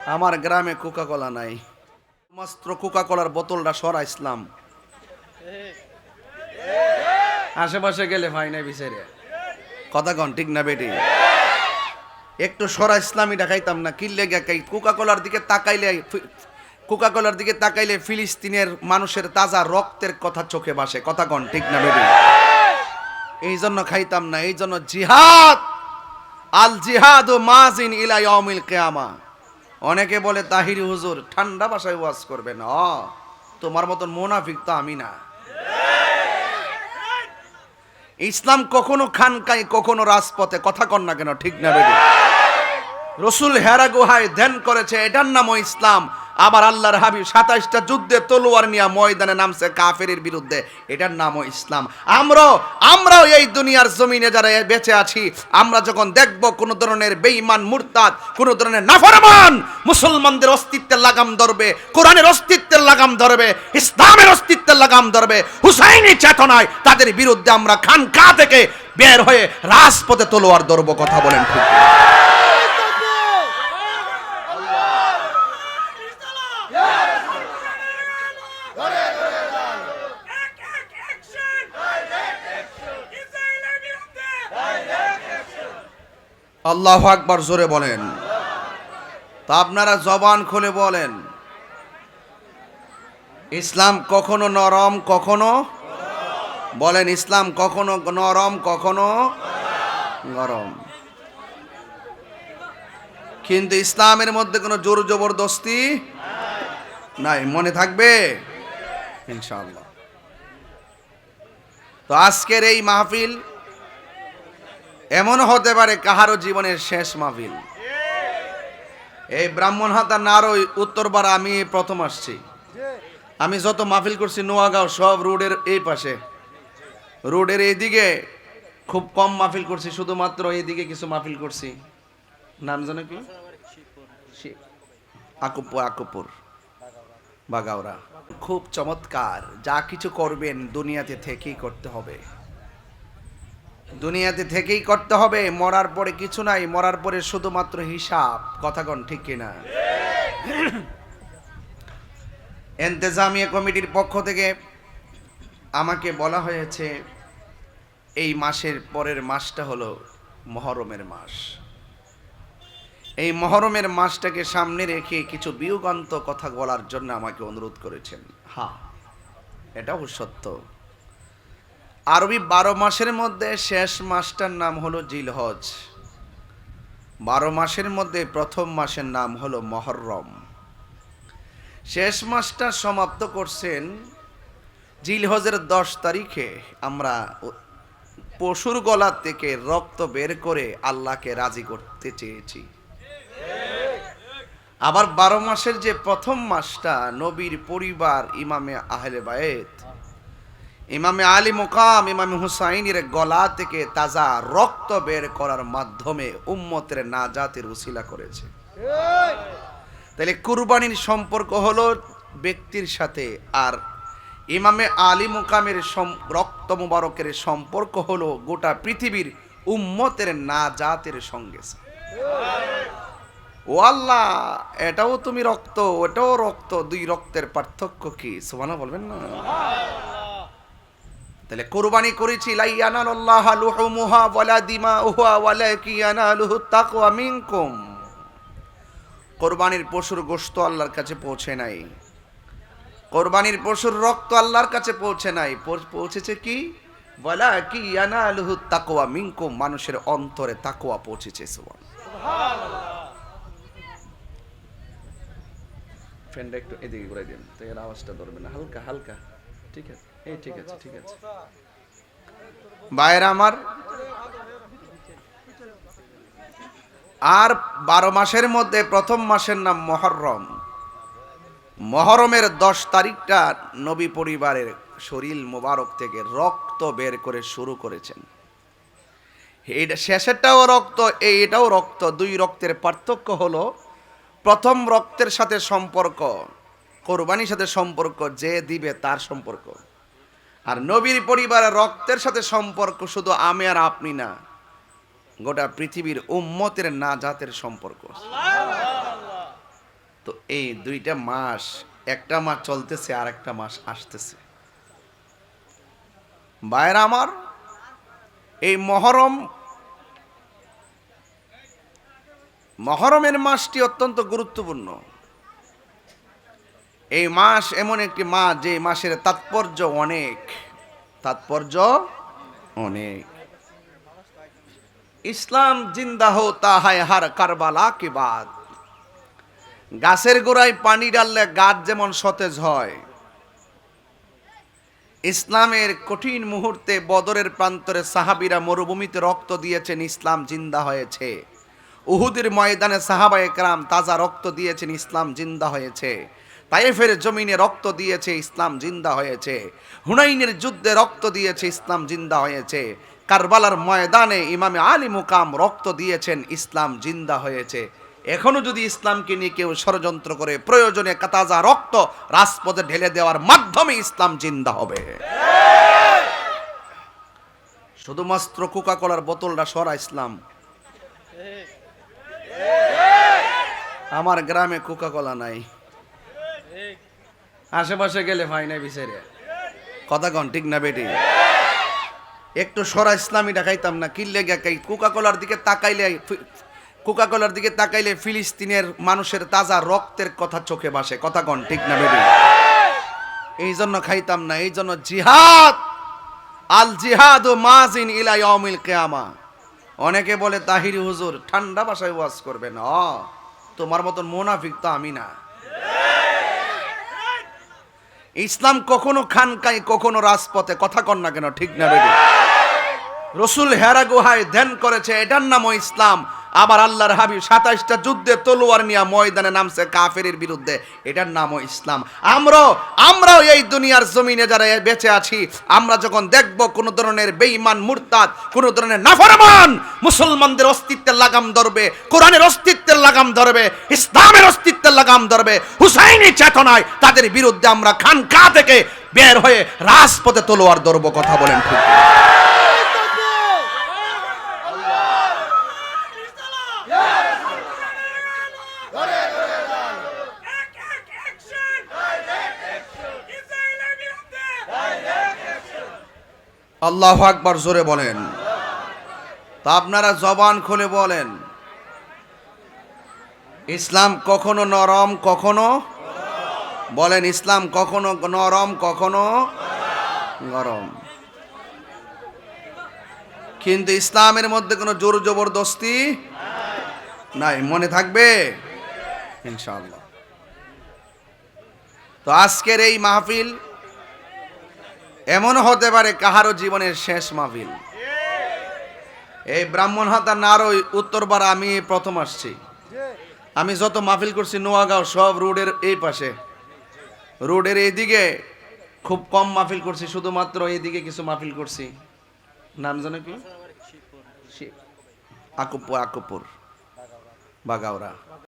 আমার গ্রামে কোকা কোলা নাই। মাত্র কোকা কোলার বোতলটা সরা ইসলাম। আশেপাশে গেলে ভাই নাই বিচারে। কথা কন, ঠিক না বেটি? একটু সরা ইসলামীটা খাইতাম না কিনলে গিয়া খাই কোকা কোলার দিকে তাকাইলে কোকা কোলার দিকে তাকাইলে ফিলিস্তিনের মানুষের তাজা রক্তের কথা চোখে বাসে। কথা কন, ঠিক না বেটি? এই জন্য খাইতাম না, এই জন্য জিহাদ। আল জিহাদ ও মাজিন ইলা ইয়াউমিল কিয়ামা। অনেকে বলে, তাহিরি হুজুর, ঠান্ডা বাসায় ওয়াজ করবে না তোমার মতন মোনাফিক তো আমি না। ইসলাম কখনো খানকাই কখনো রাজপথে, কথা কন না কেন, ঠিক না রসুল হেরা গুহায় ধ্যান করেছে, এটার নামও ইসলাম। আবার আল্লাহর হাবিব সাতাইশটা যুদ্ধে তলোয়ার নিয়ে ময়দানে নামছে কাফেরের বিরুদ্ধে। এটার নামও ইসলাম। আমরাও আমরাও এই দুনিয়ার জমিনে যারা বেঁচে আছি, আমরা যখন দেখব কোন ধরনের বেঈমান, মুরতাদ, কোন ধরনের নাফরমান, মুসলমানদের অস্তিত্বের লাগাম ধরবে, কোরআনের অস্তিত্বের লাগাম ধরবে, ইসলামের অস্তিত্বের লাগাম ধরবে হুসাইনি চেতনায় তাদের বিরুদ্ধে আমরা খানকা থেকে বের হয়ে রাজপথে তলোয়ার ধরবো, কথা বলেন ঠিক আল্লাহ আকবার জোরে বলেন। তা আপনারা জবান খুলে বলেন। ইসলাম কখনো নরম, কখনো বলেন ইসলাম কখনো নরম, কখনো গরম। কিন্তু ইসলামের মধ্যে কোনো জোর জবরদস্তি নাই, মনে থাকবে? ইনশাআল্লাহ। তো আজকের এই মাহফিল এমন হতে পারে কাহারও জীবনের শেষ মাহফিল। এই ব্রাহ্মণ হাতা নারই উত্তরপাড়া আমি প্রথম আসছি। আমি যত মাহফিল করছি নোয়াগাঁও সব রোডের এই পাশে। রোডের এইদিকে খুব কম মাহফিল করছি, শুধুমাত্র এইদিকে কিছু মাহফিল করছি। নাম জানো কি? আকুপুর আকুপুর বাগাওরা। খুব চমৎকার। যা কিছু করবেন দুনিয়াতে থেকেই করতে হবে। দুনিয়াতে থেকেই করতে হবে, মরার পরে কিছু নাই, মরার পরে শুধুমাত্র হিসাব। কথা কন ঠিক কিনা? এন্তেজামিয়া কমিটির পক্ষ থেকে আমাকে বলা হয়েছে, এই মাসের পরের মাসটা হলো মহরমের মাস। এই মহরমের মাসটাকে সামনে রেখে কিছু বিয়োগান্ত কথা বলার জন্য আমাকে অনুরোধ করেছেন। হ্যাঁ এটাও সত্য। আরবি বারো মাসের মধ্যে শেষ মাসটার নাম হলো জিলহজ। বারো মাসের মধ্যে প্রথম মাসের নাম হলো মহরম। শেষ মাসটা সমাপ্ত করছেন জিলহজের দশ তারিখে। আমরা পশুর গলা থেকে রক্ত বের করে আল্লাহকে রাজি করতে চেয়েছি। আবার বারো মাসের যে প্রথম মাসটা নবীর পরিবার ইমামে আহলে বায়েত ইমামে আলী মুকাম, ইমামে হুসাইনের গলা থেকে তাজা রক্ত বের করার মাধ্যমে উম্মতের নাজাতের উসিলা করেছে। তাহলে কুরবানির সম্পর্ক হলো ব্যক্তির সাথে, আর ইমামে আলী মুকামের রক্ত মুবারকের সম্পর্ক হলো গোটা পৃথিবীর উম্মতের নাজাতের সঙ্গে। ও আল্লাহ, এটাও তুমি রক্ত, ওটাও রক্ত, দুই রক্তের পার্থক্য কি? সুবহানাল্লাহ বলবেন না? তাহলে কোরবানি করেছি কোরবানির পশুর গোশত আল্লাহর কাছে পৌঁছে নাই। কোরবানির পশুর রক্ত আল্লাহর কাছে পৌঁছে নাই। পৌঁছেছে কি? বলা কি ইয়ানালুহু তাকওয়া মিনকুম, মানুষের অন্তরে তাকওয়া পৌঁছেছে সুবহান ফ্যানটা একটু এদিকে ঘুরাই দিন, তো এর আওয়াজটা ধরবে না, হালকা হালকা, ঠিক আছে। এই আমার, আর বারো মাসের মধ্যে প্রথম মাসের নাম মহরম। মহরমের দশ তারিখটা নবী পরিবারের শরীর মোবারক থেকে রক্ত বের করে শুরু করেছেন। এইটা শেষেরটাও রক্ত এই এটাও রক্ত, দুই রক্তের পার্থক্য হলো, প্রথম রক্তের সাথে সম্পর্ক, কোরবানির সাথে সম্পর্ক, যে দিবে তার সম্পর্ক। আর নবীর পরিবারের রক্তের সাথে সম্পর্ক শুধু আমি আর আপনি না, গোটা পৃথিবীর উম্মতের না জাতের সম্পর্ক তো এই দুইটা মাস, একটা মাস চলতেছে আর একটা মাস আসতেছে। বাইরা আমার, এই মহরম, মহরমের মাসটি অত্যন্ত গুরুত্বপূর্ণ। এই মাস এমন একটি মাস যে মাসের তাৎপর্য অনেক। তাৎপর্য অনেক। ইসলাম জিন্দা হোতা হায় হার কারবালা কি বাদ। গাছের গোড়ায় পানি ডাললে গাছ যেমন সতেজ হয়। ইসলামের কঠিন মুহূর্তে বদরের প্রান্তরে সাহাবিরা মরুভূমিতে রক্ত দিয়েছেন, ইসলাম জিন্দা হয়েছে। উহুদের ময়দানে সাহাবা একরাম তাজা রক্ত দিয়েছেন, ইসলাম জিন্দা হয়েছে। তাইফের জমিনে রক্ত দিয়েছে, ইসলাম জিন্দা হয়েছে। হুনাইনের যুদ্ধে রক্ত দিয়েছে, ইসলাম জিন্দা হয়েছে। কারবালার ময়দানে ইমামে আলী মুকাম রক্ত দিয়েছেন, ইসলাম জিন্দা হয়েছে। এখনও যদি ইসলামকে নিয়ে কেউ ষড়যন্ত্র করে, প্রয়োজনে কাতাজা রক্ত রাজপথে ঢেলে দেওয়ার মাধ্যমে ইসলাম জিন্দা হবে। শুধুমাত্র কোকা কোলার বোতলটা সরা ইসলাম। আমার গ্রামে কোকা কোলা নাই। আশেপাশে গেলে ভাই নাই বিচারে। কথা কন, ঠিক না বেটি? একটু সরা ইসলামী খাইতাম না কিনলে গাই কোকা কোলার দিকে তাকাইলে কোকা কোলার দিকে তাকাইলে ফিলিস্তিনের মানুষের তাজা রক্তের কথা চোখে ভাসে। কথা কন, ঠিক না বেটি? এই জন্য খাইতাম না, এই জন্য জিহাদ! আল জিহাদ ও মাজিন ইলা ইয়াউমিল কিয়ামা। অনেকে বলে, তাহিরি হুজুর, ঠান্ডা ভাষায় ওয়াজ করবেন অ তোমার মতন মোনাফিক তো আমি না। ইসলাম কখনো খানকাই কখনো রাজপথে। কথা কন না কেন, ঠিক না রসুল হেরা গুহায় ধ্যান করেছে, এটার নামও ইসলাম। আবার আল্লাহর হাবিব সাতাইশটা যুদ্ধে তলোয়ার নিয়ে ময়দানে নামছে কাফেরের বিরুদ্ধে। এটার নামও ইসলাম। আমরাও আমরাও এই দুনিয়ার জমিনে যারা বেঁচে আছি, আমরা যখন দেখব কোন ধরনের বেঈমান মুরতাদ, কোন ধরনের নাফরমান, মুসলমানদের অস্তিত্বের লাগাম ধরবে, কোরআনের অস্তিত্বের লাগাম ধরবে, ইসলামের অস্তিত্বের লাগাম ধরবে, হুসাইনি চেতনায় তাদের বিরুদ্ধে আমরা খানকা থেকে বের হয়ে রাজপথে তলোয়ার ধরবো, কথা বলেন ঠিক আল্লাহ আকবার জোরে বলেন। তা আপনারা জবান খুলে বলেন। ইসলাম কখনো নরম, কখনো বলেন ইসলাম কখনো নরম, কখনো গরম। কিন্তু ইসলামের মধ্যে কোনো জোর জবরদস্তি নাই। মনে থাকবে? ইনশাআল্লাহ। তো আজকের এই মাহফিল এমন হতে পারে কাহারও জীবনের শেষ মাহফিল। এই ব্রাহ্মণ হাতা নারই উত্তরপাড়া আমি প্রথম আসছি। আমি যত মাহফিল করছি নোয়াগাঁও সব রোডের এই পাশে। রোডের এইদিকে খুব কম মাহফিল করছি, শুধুমাত্র এইদিকে কিছু মাহফিল করছি। নাম জানো কি? আকুপুর আকুপুর বাগাওরা